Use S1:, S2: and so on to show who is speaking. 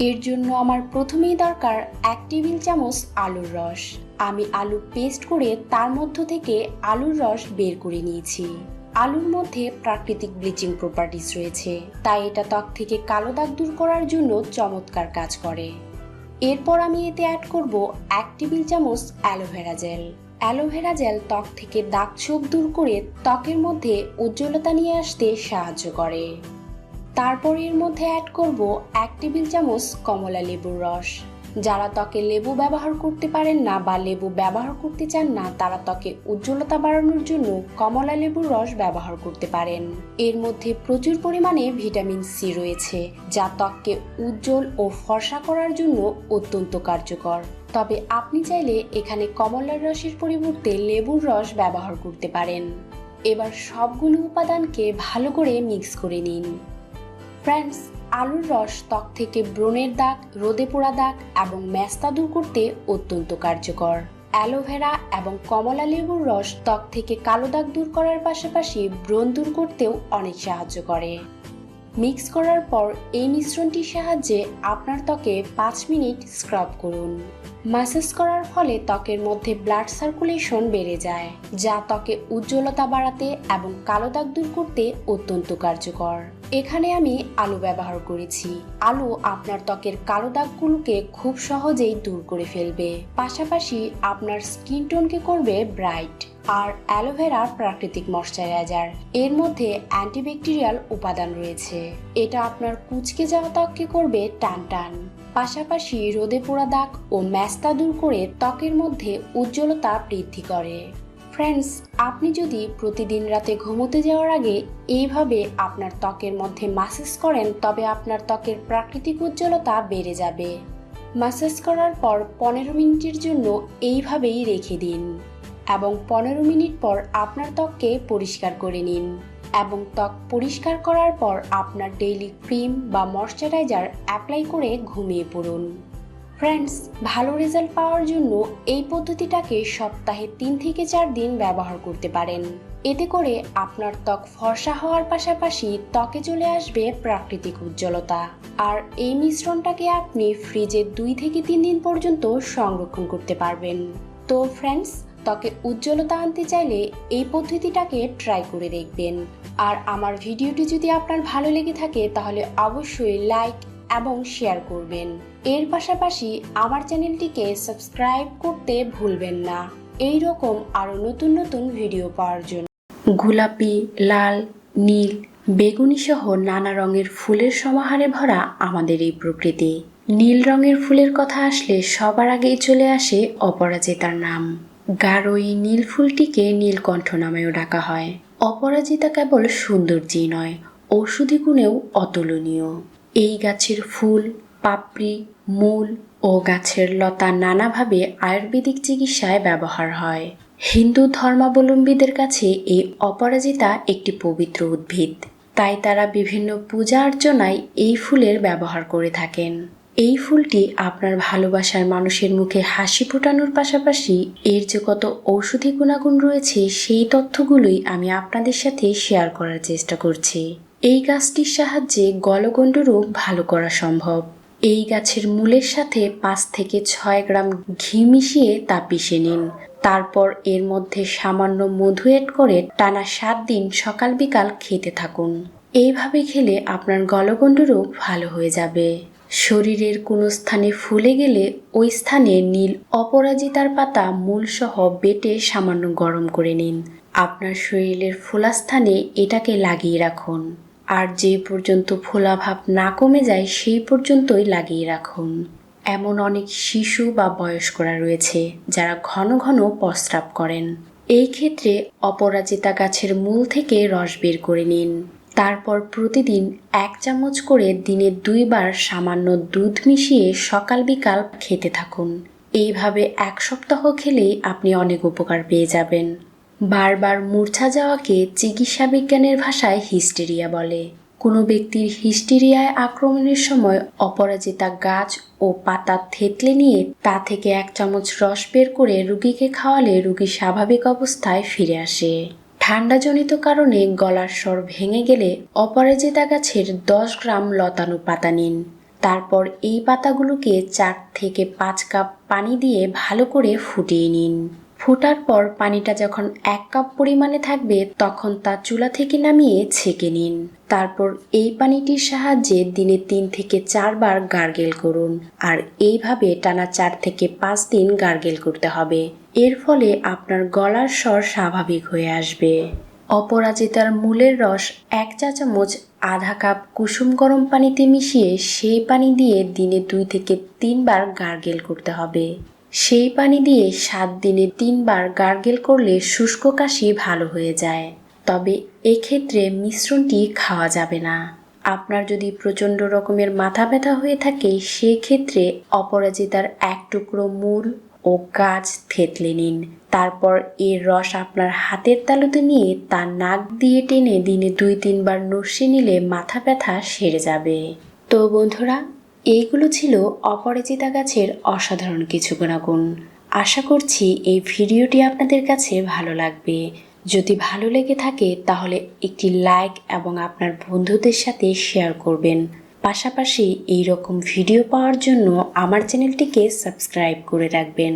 S1: এর জন্য আমার প্রথমেই দরকার এক টেবিল চামচ আলুর রস। আমি আলু পেস্ট করে তার মধ্য থেকে আলুর রস বের করে নিয়েছি। আলুর মধ্যে প্রাকৃতিক ব্লিচিং প্রপার্টিস রয়েছে। তাই এটা ত্বক থেকে কালো দাগ দূর করার জন্য চমৎকার কাজ করে। এরপর আমি এতে অ্যাড করব এক টেবিল চামচ অ্যালোভেরা জেল। অ্যালোভেরা জেল ত্বক থেকে দাগ ছোপ দূর করে ত্বকের মধ্যে উজ্জ্বলতা নিয়ে আসতে সাহায্য করে। তারপর এর মধ্যে অ্যাড করব এক টেবিল চামচ কমলা লেবুর রস। যারা ত্বকে লেবু ব্যবহার করতে পারেন না বা লেবু ব্যবহার করতে চান না, তারা ত্বকে উজ্জ্বলতা বাড়ানোর জন্য কমলা লেবুর রস ব্যবহার করতে পারেন। এর মধ্যে প্রচুর পরিমাণে ভিটামিন সি রয়েছে, যা ত্বককে উজ্জ্বল ও ফর্সা করার জন্য অত্যন্ত কার্যকর। তবে আপনি চাইলে এখানে কমলার রসের পরিবর্তে লেবুর রস ব্যবহার করতে পারেন। এবার সবগুলো উপাদানকে ভালো করে মিক্স করে নিন। ফ্রেন্ডস আলুর রস, ত্বক থেকে ব্রণের দাগ, রোদে পোড়া দাগ এবং ম্যাস্তা দূর করতে অত্যন্ত কার্যকর। অ্যালোভেরা এবং কমলা লেবুর রস ত্বক থেকে কালো দাগ দূর করার পাশাপাশি ব্রণ দূর করতেও অনেক সাহায্য করে। মিক্স করার পর এই মিশ্রণটির সাহায্যে আপনার ত্বকে পাঁচ মিনিট স্ক্রাব করুন। ম্যাসেজ করার ফলে ত্বকের মধ্যে ব্লাড সার্কুলেশন বেড়ে যায়, যা ত্বকে উজ্জ্বলতা বাড়াতে এবং কালো দাগ দূর করতে অত্যন্ত কার্যকর। এখানে আমি আলু ব্যবহার করেছি। আলু আপনার ত্বকের কালো দাগগুলোকে খুব সহজেই দূর করে ফেলবে। পাশাপাশি আপনার স্কিন টোনকে করবে ব্রাইট আর অ্যালোভেরা প্রাকৃতিক ময়শ্চারাইজার। এর মধ্যে অ্যান্টিব্যাকটেরিয়াল উপাদান রয়েছে। এটা আপনার কুচকে যাওয়া ত্বককে করবে টান টান পাশাপাশি রোদে পোড়া দাগ ও ম্যাস্তা দূর করে ত্বকের মধ্যে উজ্জ্বলতা বৃদ্ধি করে। ফ্রেন্ডস আপনি যদি প্রতিদিন রাতে ঘুমোতে যাওয়ার আগে এইভাবে আপনার ত্বকের মধ্যে মাসাজ করেন, তবে আপনার ত্বকের প্রাকৃতিক উজ্জ্বলতা বেড়ে যাবে। মাসাজ করার পর পনেরো মিনিটের জন্য এইভাবেই রেখে দিন এবং পনেরো মিনিট পর আপনার ত্বককে পরিষ্কার করে নিন এবং ত্বক পরিষ্কার করার পর আপনার ডেইলি ক্রিম বা ময়শ্চারাইজার অ্যাপ্লাই করে ঘুমিয়ে পড়ুন। ফ্রেন্ডস ভালো রেজাল্ট পাওয়ার জন্য এই পদ্ধতিটাকে সপ্তাহে তিন থেকে চার দিন ব্যবহার করতে পারেন। এতে করে আপনার ত্বক ফর্সা হওয়ার পাশাপাশি ত্বকে চলে আসবে প্রাকৃতিক উজ্জ্বলতা। আর এই মিশ্রণটাকে আপনি ফ্রিজে দুই থেকে তিন দিন পর্যন্ত সংরক্ষণ করতে পারবেন। তো ফ্রেন্ডস ত্বকে উজ্জ্বলতা আনতে চাইলে এই পদ্ধতিটাকে ট্রাই করে দেখবেন। আর আমার ভিডিওটি যদি আপনার ভালো লেগে থাকে, তাহলে অবশ্যই লাইক এবং শেয়ার করবেন। এর পাশাপাশি আমার চ্যানেলটিকে সাবস্ক্রাইব করতে ভুলবেন না। এই রকম আরও নতুন নতুন ভিডিও পাওয়ার জন্য। গোলাপি, লাল, নীল, বেগুনি সহ নানা রঙের ফুলের সমাহারে ভরা আমাদের এই প্রকৃতি। নীল রঙের ফুলের কথা আসলে সবার আগেই চলে আসে অপরাজিতার নাম। গাঢ় এই নীল ফুলটিকে নীলকণ্ঠ নামেও ডাকা হয়। অপরাজিতা কেবল সৌন্দর্যই নয়, ঔষধি গুণেও অতুলনীয়। এই গাছের ফুল, পাপড়ি, মূল ও গাছের লতা নানাভাবে আয়ুর্বেদিক চিকিৎসায় ব্যবহার হয়। হিন্দু ধর্মাবলম্বীদের কাছে এই অপরাজিতা একটি পবিত্র উদ্ভিদ। তাই তারা বিভিন্ন পূজা অর্চনায় এই ফুলের ব্যবহার করে থাকেন। এই ফুলটি আপনার ভালোবাসার মানুষের মুখে হাসি ফোটানোর পাশাপাশি এর যে কত ঔষধি গুণাগুণ রয়েছে, সেই তথ্যগুলোই আমি আপনাদের সাথে শেয়ার করার চেষ্টা করছি। এই গাছটির সাহায্যে গলগণ্ড রোগ ভালো করা সম্ভব। এই গাছের মূলের সাথে পাঁচ থেকে ছয় গ্রাম ঘি মিশিয়ে তা পিষে নিন। তারপর এর মধ্যে সামান্য মধু এড করে টানা সাত দিন সকাল বিকাল খেতে থাকুন। এইভাবে খেলে আপনার গলগণ্ড রোগ ভালো হয়ে যাবে। শরীরের কোনো স্থানে ফুলে গেলে ওই স্থানে নীল অপরাজিতার পাতা মূলসহ বেটে সামান্য গরম করে নিন। আপনার শরীরের ফোলা স্থানে এটাকে লাগিয়ে রাখুন। আর যে পর্যন্ত ফোলাভাব না কমে যায়, সেই পর্যন্তই লাগিয়ে রাখুন। এমন অনেক শিশু বা বয়স্করা রয়েছে, যারা ঘন ঘন প্রস্রাব করেন। এই ক্ষেত্রে অপরাজিতা গাছের মূল থেকে রস বের করে নিন। তারপর প্রতিদিন এক চামচ করে দিনে দুইবার সামান্য দুধ মিশিয়ে সকাল বিকাল খেতে থাকুন। এইভাবে এক সপ্তাহ খেলেই আপনি অনেক উপকার পেয়ে যাবেন। বারবার মূর্ছা যাওয়াকে চিকিৎসা বিজ্ঞানের ভাষায় হিস্টেরিয়া বলে। কোনো ব্যক্তির হিস্টেরিয়ায় আক্রমণের সময় অপরাজিতা গাছ ও পাতা থেতলে নিয়ে তা থেকে এক চামচ রস বের করে রুগীকে খাওয়ালে রুগী স্বাভাবিক অবস্থায় ফিরে আসে। ঠান্ডাজনিত কারণে গলার স্বর ভেঙে গেলে অপরাজিতা গাছের দশ গ্রাম লতানো পাতা নিন। তারপর এই পাতাগুলোকে চার থেকে পাঁচ কাপ পানি দিয়ে ভালো করে ফুটিয়ে নিন। ফোটার পর পানিটা যখন এক কাপ পরিমাণে থাকবে, তখন তা চুলা থেকে নামিয়ে ছেঁকে নিন। তারপর এই পানিটির সাহায্যে দিনে তিন থেকে চারবার গার্গেল করুন। আর এইভাবে টানা চার থেকে পাঁচ দিন গার্গেল করতে হবে। এর ফলে আপনার গলার স্বর স্বাভাবিক হয়ে আসবে। অপরাজিতার মূলের রস এক চা চামচ আধা কাপ কুসুম গরম পানিতে মিশিয়ে সেই পানি দিয়ে দিনে দুই থেকে তিনবার গার্গেল করতে হবে। সেই পানি দিয়ে সাত দিনে তিনবার গার্গেল করলে শুষ্ক কাশি ভালো হয়ে যায়। তবে এক্ষেত্রে মিশ্রণটি খাওয়া যাবে না। আপনার যদি প্রচণ্ড রকমের মাথা ব্যথা হয়ে থাকে সেই ক্ষেত্রে অপরাজিতার এক টুকরো মূল ও গাছ থেতলে নিন। তারপর এর রস আপনার হাতের তালুতে নিয়ে তার নাক দিয়ে টেনে দিনে দুই তিনবার নস্যে নিলে মাথা ব্যথা সেরে যাবে। তো বন্ধুরা এইগুলো ছিল অপরাজিতা গাছের অসাধারণ কিছু গুণাগুণ। আশা করছি এই ভিডিওটি আপনাদের কাছে ভালো লাগবে। যদি ভালো লেগে থাকে, তাহলে একটি লাইক এবং আপনার বন্ধুদের সাথে শেয়ার করবেন। পাশাপাশি এই রকম ভিডিও পাওয়ার জন্য আমার চ্যানেলটিকে সাবস্ক্রাইব করে রাখবেন।